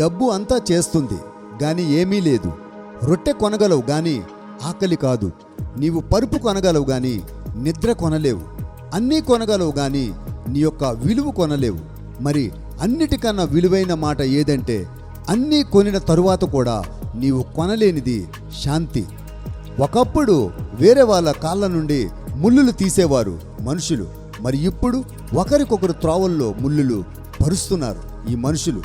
డబ్బు అంతా చేస్తుంది గాని ఏమీ లేదు. రొట్టె కొనగలవు గాని ఆకలి కాదు. నీవు పరుపు కొనగలవు గాని నిద్ర కొనలేవు. అన్నీ కొనగలవు గాని నీ యొక్క విలువ కొనలేవు. మరి అన్నిటికన్నా విలువైన మాట ఏదంటే అన్నీ కొనిన తరువాత కూడా నీవు కొనలేనిది శాంతి. ఒకప్పుడు వేరే వాళ్ళ కాళ్ళ నుండి ముళ్ళులు తీసేవారు మనుషులు. మరి ఇప్పుడు ఒకరికొకరు త్రోవల్లో ముళ్ళులు పరుస్తున్నారు ఈ మనుషులు.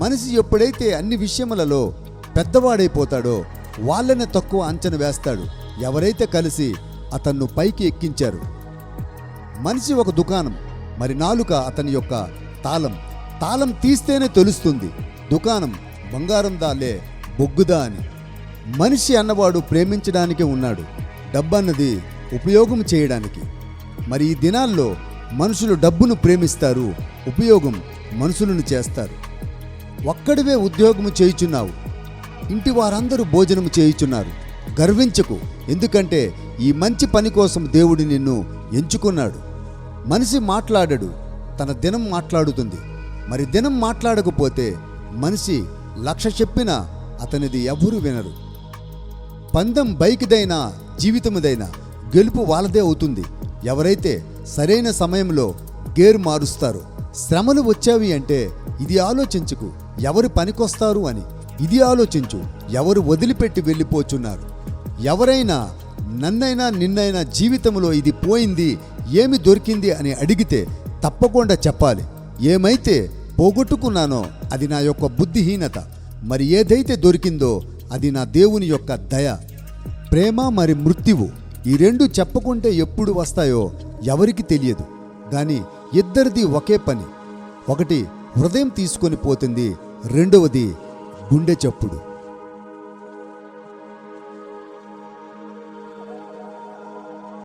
మనిషి ఎప్పుడైతే అన్ని విషయములలో పెద్దవాడైపోతాడో వాళ్ళనే తక్కువ అంచనా వేస్తాడు. ఎవరైతే కలిసి అతన్ను పైకి ఎక్కించారు. మనిషి ఒక దుకాణం మరి నాలుక అతని యొక్క తాళం. తాళం తీస్తేనే తెలుస్తుంది దుకాణం బంగారం దాలే బొగ్గుదా అని. మనిషి అన్నవాడు ప్రేమించడానికే ఉన్నాడు డబ్బన్నది ఉపయోగం చేయడానికి. మరి ఈ దినాల్లో మనుషులు డబ్బును ప్రేమిస్తారు ఉపయోగం మనుషులను చేస్తారు. ఒక్కడివే ఉద్యోగము చేయుచున్నావు. ఇంటి వారందరూ భోజనం చేయుచున్నారు. గర్వించకు ఎందుకంటే ఈ మంచి పని కోసం దేవుడు నిన్ను ఎంచుకున్నాడు. మనిషి మాట్లాడడు తన దినం మాట్లాడుతుంది. మరి దినం మాట్లాడకపోతే మనిషి లక్ష చెప్పినా అతనిది ఎవరు వినరు. పందెం బైక్దైనా జీవితముదైనా గెలుపు వాళ్ళదే అవుతుంది. ఎవరైతే సరైన సమయంలో గేరు మారుస్తారు శ్రమలు వచ్చావి అంటే ఇది ఆలోచించుకు. ఎవరు పనికొస్తారు అని ఇది ఆలోచించు. ఎవరు వదిలిపెట్టి వెళ్ళిపోచున్నారు. ఎవరైనా నన్నైనా నిన్నైనా జీవితంలో ఇది పోయింది ఏమి దొరికింది అని అడిగితే తప్పకుండా చెప్పాలి. ఏమైతే పోగొట్టుకున్నానో అది నా యొక్క బుద్ధిహీనత. మరి ఏదైతే దొరికిందో అది నా దేవుని యొక్క దయ. ప్రేమ మరి మృత్యువు ఈ రెండు చెప్పకుంటే ఎప్పుడు వస్తాయో ఎవరికి తెలియదు. కానీ ఇద్దరిది ఒకే పని. ఒకటి హృదయం తీసుకొని పోతుంది రెండవది గుండె చప్పుడు.